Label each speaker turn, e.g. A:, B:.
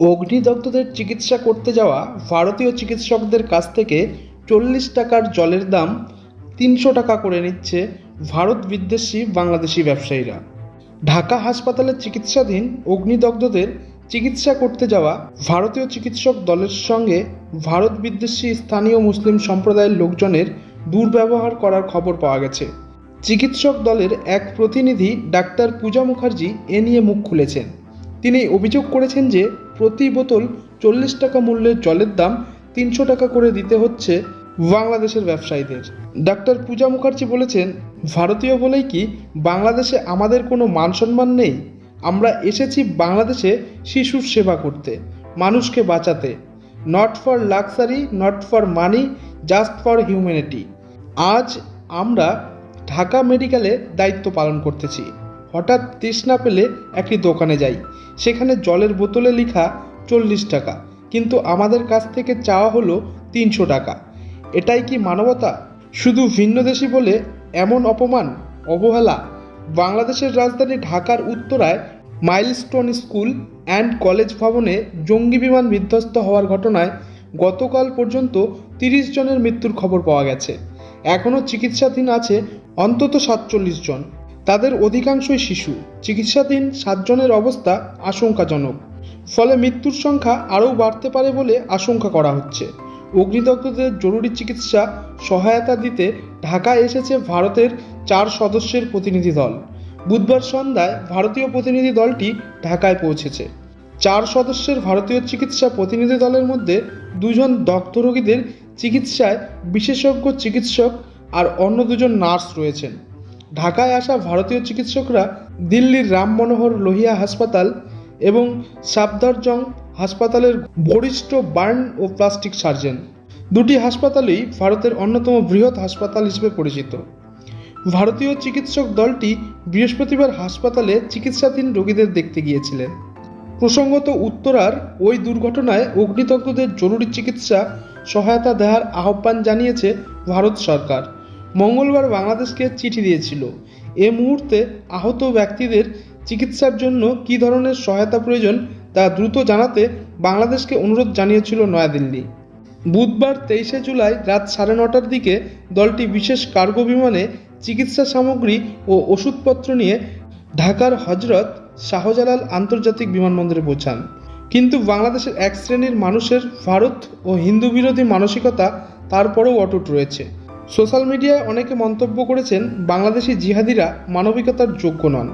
A: অগ্নিদগ্ধদের চিকিৎসা করতে যাওয়া ভারতীয় চিকিৎসকদের কাছ থেকে চল্লিশ টাকার জলের দাম তিনশো টাকা করে নিচ্ছে ভারত বিদ্বেষী বাংলাদেশি ব্যবসায়ীরা। ঢাকা হাসপাতালে চিকিৎসাধীন অগ্নিদগ্ধদের চিকিৎসা করতে যাওয়া ভারতীয় চিকিৎসক দলের সঙ্গে ভারত বিদ্বেষী স্থানীয় মুসলিম সম্প্রদায়ের লোকজনের দুর্ব্যবহার করার খবর পাওয়া গেছে। চিকিৎসক দলের এক প্রতিনিধি ডাক্তার পূজা মুখার্জি এ নিয়ে মুখ খুলেছেন। তিনি অভিযোগ করেছেন যে প্রতি বোতল চল্লিশ টাকা মূল্যের জলের দাম তিনশো টাকা করে দিতে হচ্ছে বাংলাদেশের ব্যবসায়ীদের। ডাক্তার পূজা মুখার্জি বলেছেন, ভারতীয় বলেই কি বাংলাদেশে আমাদের কোনো মান সম্মান নেই? আমরা এসেছি বাংলাদেশে শিশুর সেবা করতে, মানুষকে বাঁচাতে। Not for luxury not for money just for humanity আজ আমরা ঢাকা মেডিকেলে দায়িত্ব পালন করতেছি। হঠাৎ তৃষ্ণা পেলে একটি দোকানে যাই। সেখানে জলের বোতলে লেখা চল্লিশ টাকা, কিন্তু আমাদের কাছ থেকে চাওয়া হলো তিনশো টাকা। এটাই কি মানবতা? শুধু ভিন্নদেশী বলে এমন অপমান, অবহেলা। বাংলাদেশের রাজধানী ঢাকার উত্তরায় মাইলস্টোন স্কুল অ্যান্ড কলেজ ভবনে জঙ্গি বিমান বিধ্বস্ত হওয়ার ঘটনায় গতকাল পর্যন্ত তিরিশ জনের মৃত্যুর খবর পাওয়া গেছে। এখনও চিকিৎসাধীন আছে অন্তত সাতচল্লিশ জন। তাদের অধিকাংশই শিশু। চিকিৎসাধীন সাতজনের অবস্থা আশঙ্কাজনক। ফলে মৃত্যুর সংখ্যা আরও বাড়তে পারে বলে আশঙ্কা করা হচ্ছে। অগ্নিদগ্ধদের জরুরি চিকিৎসা সহায়তা দিতে ঢাকায় এসেছে ভারতের চার সদস্যের প্রতিনিধি দল। বুধবার সন্ধ্যায় ভারতীয় প্রতিনিধি দলটি ঢাকায় পৌঁছেছে। চার সদস্যের ভারতীয় চিকিৎসা প্রতিনিধি দলের মধ্যে দুজন দগ্ধ রোগীদের চিকিৎসায় বিশেষজ্ঞ চিকিৎসক আর অন্য দুজন নার্স রয়েছেন। ঢাকায় আসা ভারতীয় চিকিৎসকরা দিল্লির রাম মনোহর লোহিয়া হাসপাতাল এবং সাবদারজং হাসপাতালের বরিষ্ঠ বার্ন ও প্লাস্টিক সার্জন। দুটি হাসপাতালই ভারতের অন্যতম বৃহৎ হাসপাতাল হিসেবে পরিচিত। ভারতীয় চিকিৎসক দলটি বৃহস্পতিবার হাসপাতালে চিকিৎসাধীন রোগীদের দেখতে গিয়েছিলেন। প্রসঙ্গত উত্তরার ওই দুর্ঘটনায় অগ্নিদগ্ধদের জরুরি চিকিৎসা সহায়তা দেওয়ার আহ্বান জানিয়েছে ভারত সরকার। মঙ্গলবার বাংলাদেশকে চিঠি দিয়েছিল। এ মুহূর্তে আহত ব্যক্তিদের চিকিৎসার জন্য কী ধরনের সহায়তা প্রয়োজন তা দ্রুত জানাতে বাংলাদেশকে অনুরোধ জানিয়েছিল নয়াদিল্লি। বুধবার তেইশে জুলাই রাত সাড়ে নটার দিকে দলটি বিশেষ কার্গো বিমানে চিকিৎসা সামগ্রী ও ওষুধপত্র নিয়ে ঢাকার হজরত শাহজালাল আন্তর্জাতিক বিমানবন্দরে পৌঁছান। কিন্তু বাংলাদেশের এক শ্রেণির মানুষের ভারত ও হিন্দু বিরোধী মানসিকতা তারপরেও অটুট রয়েছে। সোশ্যাল মিডিয়ায় অনেকে মন্তব্য করেছেন বাংলাদেশি জিহাদিরা মানবিকতার যোগ্য নন।